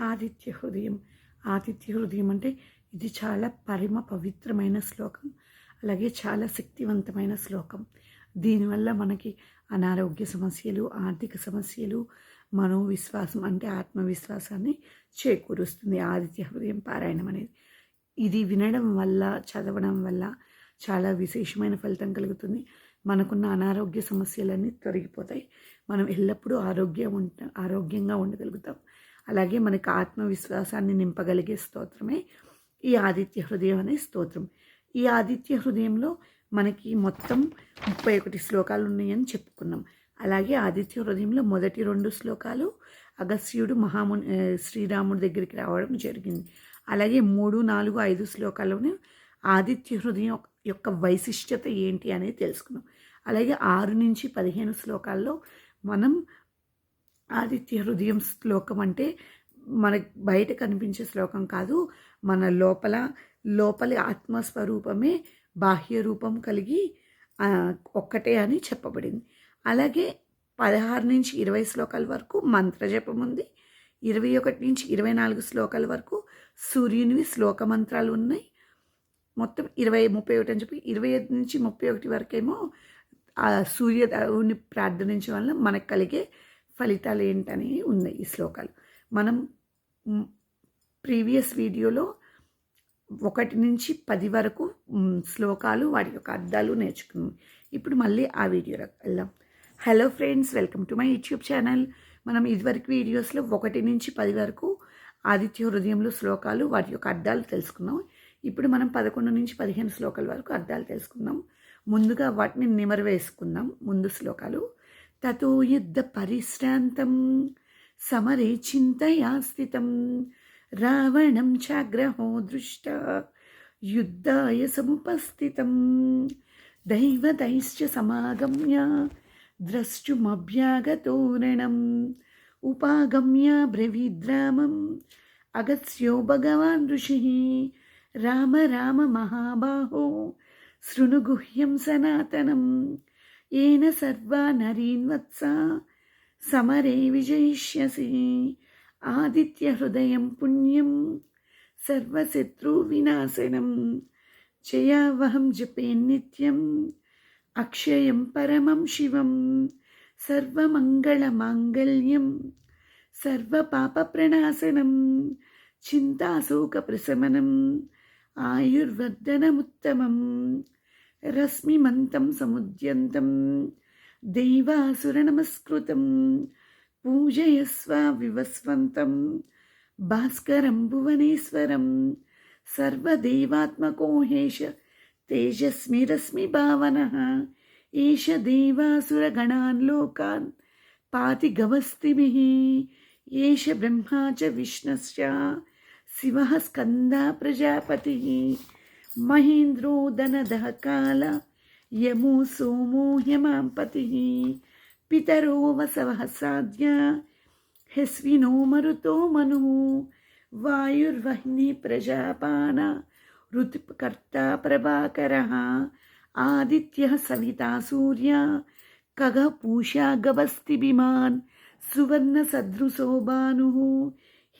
ఆదిత్య హృదయం. ఆదిత్య హృదయం అంటే ఇది చాలా పరమ పవిత్రమైన శ్లోకం. అలాగే చాలా శక్తివంతమైన శ్లోకం. దీనివల్ల మనకి అనారోగ్య సమస్యలు ఆర్థిక సమస్యలు మనోవిశ్వాసం అంటే ఆత్మవిశ్వాసాన్ని చేకూరుస్తుంది ఆదిత్య హృదయం పారాయణం అనేది. ఇది వినడం వల్ల చదవడం వల్ల చాలా విశేషమైన ఫలితం కలుగుతుంది. మనకున్న అనారోగ్య సమస్యలన్నీ తొలగిపోతాయి. మనం ఎల్లప్పుడూ ఆరోగ్యం ఉంట ఆరోగ్యంగా ఉండగలుగుతాం. అలాగే మనకు ఆత్మవిశ్వాసాన్ని నింపగలిగే స్తోత్రమే ఈ ఆదిత్య హృదయం అనే స్తోత్రం. ఈ ఆదిత్య హృదయంలో మనకి మొత్తం ముప్పై ఒకటి శ్లోకాలు ఉన్నాయని చెప్పుకున్నాం. అలాగే ఆదిత్య హృదయంలో మొదటి రెండు శ్లోకాలు అగస్త్యుడు మహాముని శ్రీరాముడి దగ్గరికి రావడం జరిగింది. అలాగే మూడు నాలుగు ఐదు శ్లోకాలను ఆదిత్య హృదయం యొక్క వైశిష్టత ఏంటి అనేది తెలుసుకున్నాం. అలాగే ఆరు నుంచి పదిహేను శ్లోకాల్లో మనం ఆదిత్య హృదయం శ్లోకం అంటే మనకు బయట కనిపించే శ్లోకం కాదు మన లోపల లోపలి ఆత్మస్వరూపమే బాహ్య రూపం కలిగి ఒక్కటే అని చెప్పబడింది. అలాగే పదహారు నుంచి ఇరవై శ్లోకాల వరకు మంత్రజపం ఉంది. ఇరవై ఒకటి నుంచి ఇరవై నాలుగు శ్లోకాల వరకు సూర్యునివి శ్లోక మంత్రాలు ఉన్నాయి. మొత్తం ఇరవై ముప్పై ఒకటి అని చెప్పి ఇరవై ఐదు నుంచి ముప్పై ఒకటి వరకేమో ఆ సూర్యదేవుని ప్రార్థనించడం వల్ల మనకు కలిగే ఫలితాలు ఏంటని ఉన్నాయి ఈ శ్లోకాలు. మనం ప్రీవియస్ వీడియోలో ఒకటి నుంచి పది వరకు శ్లోకాలు వాటి యొక్క అర్థాలు నేర్చుకున్నాం. ఇప్పుడు మళ్ళీ ఆ వీడియోలోకి వెళ్దాం. Hello friends welcome to my YouTube channel మనం ఇదివరకు వీడియోస్లో ఒకటి నుంచి పది వరకు ఆదిత్య హృదయంలో శ్లోకాలు వాటి యొక్క అర్థాలు తెలుసుకున్నాం. ఇప్పుడు మనం పదకొండు నుంచి పదిహేను శ్లోకాల వరకు అర్థాలు తెలుసుకుందాం. ముందుగా వాటిని నిమరవేసుకుందాం. ముందు శ్లోకాలు. తతో యుద్ధ పరిశ్రాంతం సమరే చింతయా స్థితం రావణం చాగ్రహో దృష్ట యుద్ధాయ సముపస్థితం. దైవతైశ్చ సమాగమ్య ద్రష్టుమభ్యాగతోరణం ఉపాగమ్య బ్రవీద్రామం అగత్స్యో భగవాన్ ఋషి రామ రామ మహాబాహో శృణుగుహ్యం సనాతనం. ఏన సర్వా నరీన్వత్స సమరే విజయిష్యసి ఆదిత్య హృదయం పుణ్యం సర్వశత్రు వినాశనం జయావహం జపే నిత్యం అక్షయం పరమం శివం సర్వమంగళమాంగళ్యం సర్వపాపప్రణాశనం చింతాశోకప్రశమనం ఆయుర్వర్ధనముత్తమం రశ్మిమంతం సముద్యంతం దైవాసుర నమస్కృతం పూజయస్వ వివస్వంతం భాస్కరం భువనేశ్వరం సర్వదేవాత్మకోహేష తేజస్మి రశ్మి భావన ఏష దేవాసురగణాన్ లోకాన్ పాతి గవస్తిభిः ఏష బ్రహ్మా చ విష్ణశ్చ శివ స్కంద ప్రజాపతి మహేంద్రో దనదः కాల యమో సోమో హ్యమాంపతి పితరో వసవః సాధ్య హ్యస్వినో మరుతో మను వాయుర్వహ్ని ప్రజాపాన ఋతుకర్త ప్రభాకర ఆదిత్య సవితా సూర్య కగ పూషా గవస్తిభిమాన్ సువర్ణ సదృశో భాను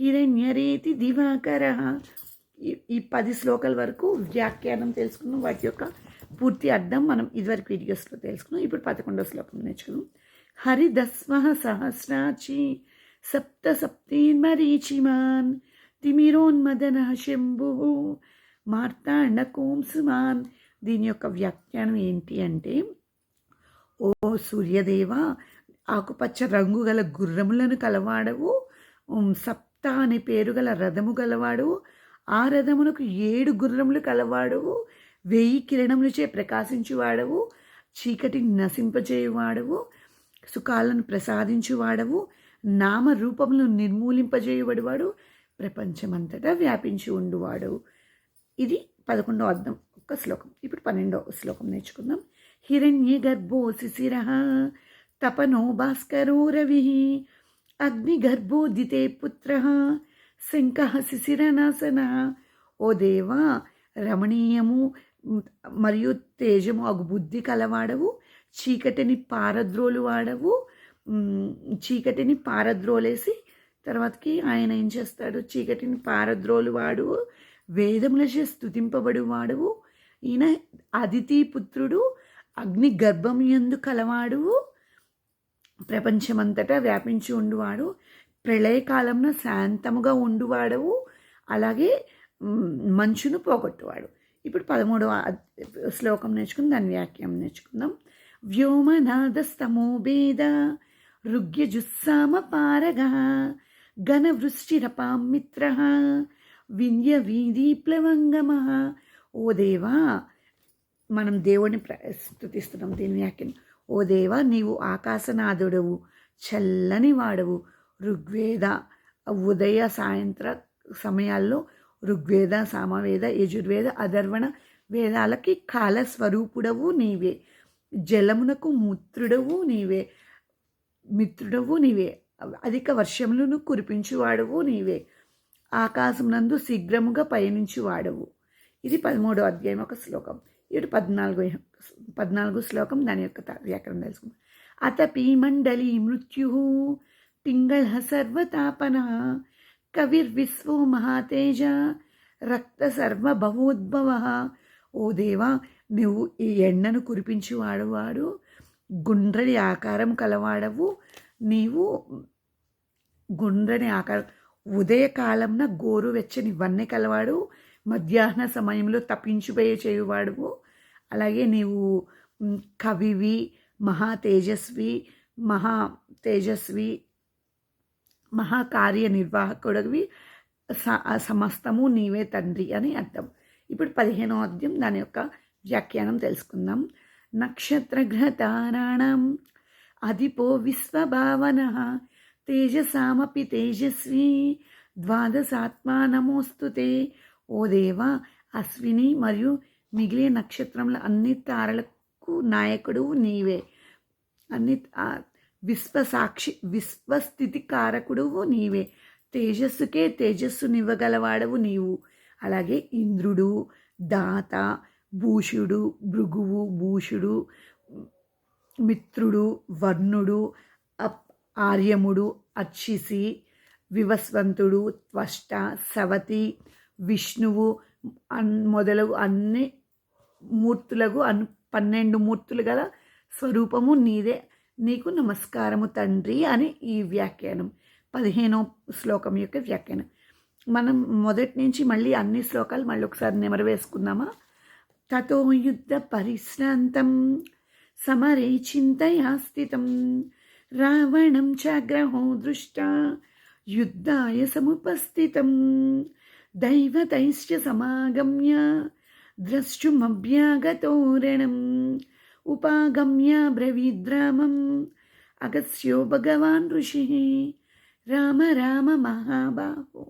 హిరణ్యరేతి దివాకర ఈ పది శ్లోకాల వరకు వ్యాఖ్యానం తెలుసుకున్నాం. వాటి యొక్క పూర్తి అర్థం మనం ఇదివరకు వీడియోస్లో తెలుసుకున్నాం. ఇప్పుడు పదకొండో శ్లోకం నేర్చుకున్నాం హరిదస్మ సహస్రాచి సప్త సప్తీన్మరీచిమాన్ తిమిరోన్మదన శంభు మార్తాండ కోంసుమాన్ దీని యొక్క వ్యాఖ్యానం ఏంటి అంటే ఓ సూర్యదేవ ఆకుపచ్చ రంగు గల గుర్రములను కలవాడవు సప్త అనే పేరు గల రథము గలవాడు ఆ రథమునకు ఏడు గుర్రములు కలవాడవు వెయ్యి కిరణములచే ప్రకాశించువాడవు చీకటిని నశింపజేయువాడవు సుఖాలను ప్రసాదించువాడవు నామ రూపములను నిర్మూలింపజేయబడివాడు ప్రపంచమంతటా వ్యాపించి ఉండువాడు. ఇది పదకొండో అర్థం ఒక్క శ్లోకం. ఇప్పుడు పన్నెండో శ్లోకం నేర్చుకుందాం. హిరణ్య గర్భో శిశిర తపనో భాస్కరో రవి అగ్నిగర్భోదితే పుత్ర శంఖ శిశిరనాశన. ఓ దేవా రమణీయము మరియు తేజము అగు బుద్ధి కలవాడవు చీకటిని పారద్రోలు వాడవు చీకటిని పారద్రోలేసి తర్వాతకి ఆయన ఏం చేస్తాడు? చీకటిని పారద్రోలు వాడు వేదములచే స్థుతింపబడు వాడువు ఈయన అదితి పుత్రుడు అగ్ని గర్భం ఎందు కలవాడు ప్రపంచమంతటా వ్యాపించి ఉండువాడు. ప్రళయకాలంలో శాంతముగా ఉండువాడవు అలాగే మంచును పోగొట్టువాడు. ఇప్పుడు పదమూడవ శ్లోకం నేర్చుకుని దాని వ్యాఖ్యం నేర్చుకుందాం. వ్యోమనాదస్తమో భేద రుగ్యజుస్సామ పారగ ఘనవృష్టిరపాం మిత్ర వింధ్య వీధి ప్లవంగమ. ఓ దేవా మనం దేవుని ప్ర- స్తుతిస్తున్నాం దీని వ్యాఖ్యం ఓ దేవా నీవు ఆకాశనాథుడవు చల్లని వాడవు ఋగ్వేద ఉదయ సాయంత్ర సమయాల్లో ఋగ్వేద సామవేద యజుర్వేద అధర్వణ వేదాలకి కాల స్వరూపుడవు నీవే. జలమునకు మూత్రుడవు నీవే. మిత్రుడవు నీవే. అధిక వర్షములను కురిపించువాడవు నీవే. ఆకాశమునందు శీఘ్రముగా పయనించువాడవు. ఇది పదమూడో అధ్యాయం ఒక శ్లోకం. ఇటు పద్నాలుగు పద్నాలుగు శ్లోకం దాని యొక్క వ్యాకరణం తెలుసుకుందాం. అతపి మండలి మృత్యు పింగళ సర్వతాపన కవిర్విశ్వో మహాతేజ రక్త సర్వభవోద్భవ ఓ దేవా నువ్వు ఈ ఎండను కురిపించి వాడువాడు గుండ్రని ఆకారం కలవాడవు నీవు గుండ్రని ఆకారం ఉదయకాలంన గోరువెచ్చని వన్నె కలవాడు మధ్యాహ్న సమయంలో తప్పించిపోయే చేయువాడువు అలాగే నీవు కవివి మహా తేజస్వి మహా తేజస్వి మహాకార్య నిర్వాహకుడివి స- సమస్తము నీవే తండ్రి అని అర్థం. ఇప్పుడు పదిహేనో అధ్యాయం దాని యొక్క వ్యాఖ్యానం తెలుసుకుందాం. నక్షత్రఘ్రతారాణం అధిపో విశ్వభావన తేజసామపి తేజస్వి ద్వాదశాత్మా నమోస్తుతే ఓ దేవా అశ్విని మరియు మిగిలిన నక్షత్రముల అన్ని తారలకు నాయకుడు నీవే. అన్ని విశ్వసాక్షి విశ్వస్థితి కారకుడువు నీవే. తేజస్సుకే తేజస్సునివ్వగలవాడవు నీవు. అలాగే ఇంద్రుడు దాత భూషుడు భృగువు భూషుడు మిత్రుడు వర్ణుడు అప్- ఆర్యముడు అచ్చిసి వివస్వంతుడు త్వష్ట సవతి విష్ణువు అన్ మొదలగు అన్ని మూర్తులకు అన్ పన్నెండు మూర్తులు గల స్వరూపము నీదే. నీకు నమస్కారము తండ్రి అని ఈ వ్యాఖ్యానం పదిహేనో శ్లోకం యొక్క వ్యాఖ్యానం. మనం మొదటి నుంచి మళ్ళీ అన్ని శ్లోకాలు మళ్ళీ ఒకసారి నెమరు వేసుకుందామా? తతో యుద్ధ పరిశ్రాంతం సమరే చింతయా స్థితం రావణం చాగ్రహో దృష్ట యుద్ధాయ సముపస్థితం దైవతైశ్చ సమాగమ్య ద్రష్టుమభ్యాగతోరణం ఉపాగమ్య బ్రవీద్రామం అగస్యో భగవాన్ ఋషి రామ రామ మహాబాహో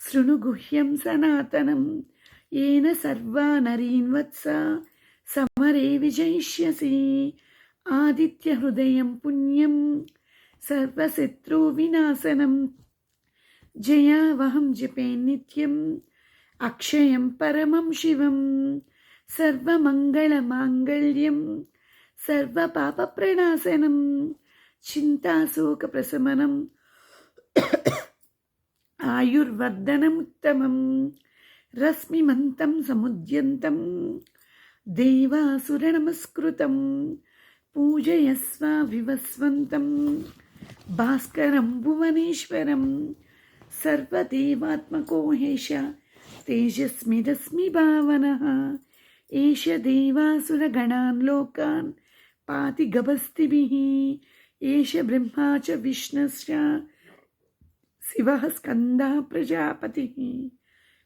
శృణుగుహ్యం సనాతనం ఏన సర్వా నరీన్వత్స సమరే విజయిష్యసి ఆదిత్య హృదయం పుణ్యం సర్వశత్రు వినాశనం జయావహం జపే నిత్యం అక్షయం పరమం శివం సర్వమంగళమాంగళ్యం సర్వపాపప్రణాశనం చింతాశోకప్రశమనం ఆయుర్వర్ధనముత్తమం రశ్మిమంతం సముద్యంతం దేవాసురనమస్కృతం పూజయస్వ వివస్వంతం భాస్కరం భువనేశ్వరం సర్వదేవాత్మకోహేష తేజస్మిరస్మి భావన. ఏష దేవాసురగణాన్ లోకాన్ పాతి గభస్తిభిः ఏష బ్రహ్మా చ విష్ణుశ్చ శివः స్కందः ప్రజాపతిः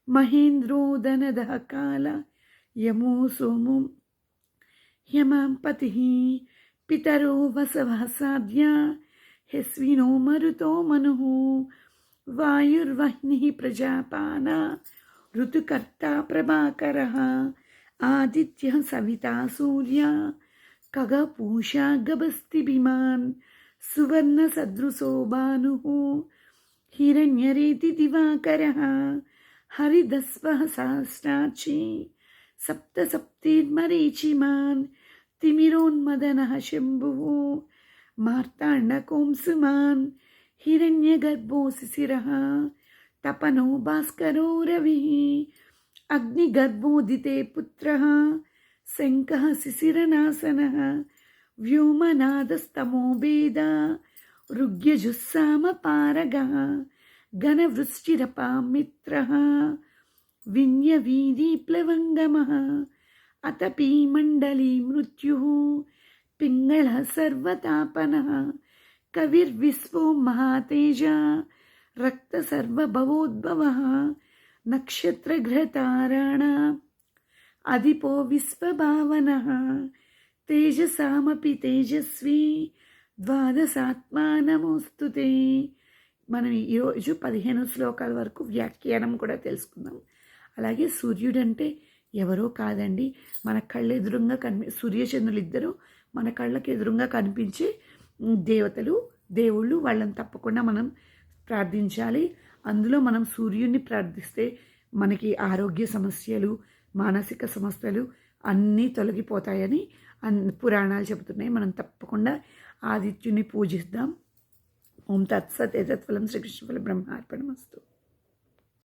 మహేంద్రోదనదः కాల యమో సోమో హ్యమాంపతిः పితరో వసవः సాధ్యా హ్యస్వినో మరుతో మనుः వాయుర్వహ్నిः ప్రజాపానా ఋతుకర్తా आदि सविता सूर्या खगः पूषा गभस्तिभिमान् सुवर्णसदृशो भानुः, हिरण्यरेति दिवाकरः, हरिदस्वः सहस्राक्षी, सप्तसप्तिर्मरीचिमान्, तिमिरोन्मदनः शम्भुः, मार्ताण्डकोंसुमान्, हिरण्यगर्भोऽसि शिरः तपनो भास्करो रवि అగ్నిగర్భోదితే పుత్ర శంఖ శిశిరనాశన వ్యోమనాదస్తమో భేద ఋగ్యజుస్సామ పారగ ఘనవృశ్చిరపామిత్ర విన్యవీధిప్లవంగమ అతపీ మండలీ మృత్యు పింగళ సర్వతాపన కవిర్విశ్వో మహాతేజ రక్తసర్వభవోద్భవ नक्षत्रघ्रताराण अधिपो विश्वभावनः తేజసామపి తేజస్వి ద్వాదశాత్మా నమోస్తు మనం ఈరోజు పదిహేను శ్లోకాల వరకు వ్యాఖ్యానం కూడా తెలుసుకుందాం అలాగే సూర్యుడు అంటే ఎవరో కాదండి మన కళ్ళ ఎదురుగా కనిపి సూర్యచంద్రులు ఇద్దరు మన కళ్ళకి ఎదురుగా కనిపించే దేవతలు దేవుళ్ళు వాళ్ళని తప్పకుండా మనం ప్రార్థించాలి అందులో మనం సూర్యుడిని ప్రార్థిస్తే మనకి ఆరోగ్య సమస్యలు మానసిక సమస్యలు అన్నీ తొలగిపోతాయని అన్ పురాణాలు చెబుతున్నాయి. మనం తప్పకుండా ఆదిత్యుని పూజిద్దాం. ఓం తత్సత్ ఏతత్ఫలం శ్రీకృష్ణ ఫల బ్రహ్మార్పణమస్తు.